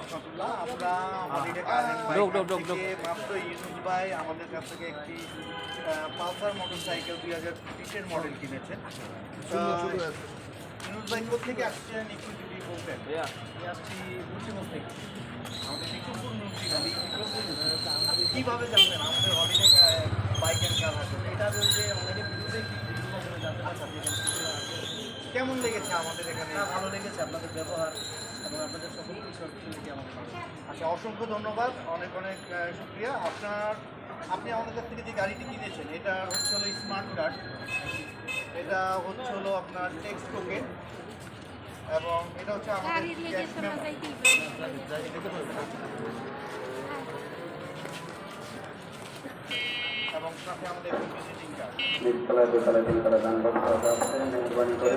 রহমতুল্লাহ আমরা। থেকে মাত্র ইউনুস ভাই আমাদের কাছ থেকে একটি পালসার মোটরসাইকেল দুই হাজার বিশের মডেল কিনেছেন ইউনুস ভাই কোথেকে আসছেন একটু যদি বলতেন? আসছি মুন্সিগঞ্জ থেকে। আমাদের কীভাবে জানবেন? আমাদের হলিডে বাইক অ্যান্ড কার হাতে এটা যে আছে। কেমন লেগেছে আমাদের এখানে? ভালো লেগেছে আপনাদের ব্যবহার। এবং আপনাদের সকল। আচ্ছা অসংখ্য ধন্যবাদ অনেক অনেক শুক্রিয়া। আপনার আপনি আমাদের কাছ থেকে যে গাড়িটি কিনেছেন এটা হচ্ছে হলো স্মার্ট কার্ড। এটা হচ্ছে হলো আপনার টেক্সট টোকেন এবং এটা হচ্ছে আমাদের এবং সাথে আমাদের ভিজিটিং কার্ড আছে মেহরবানি করে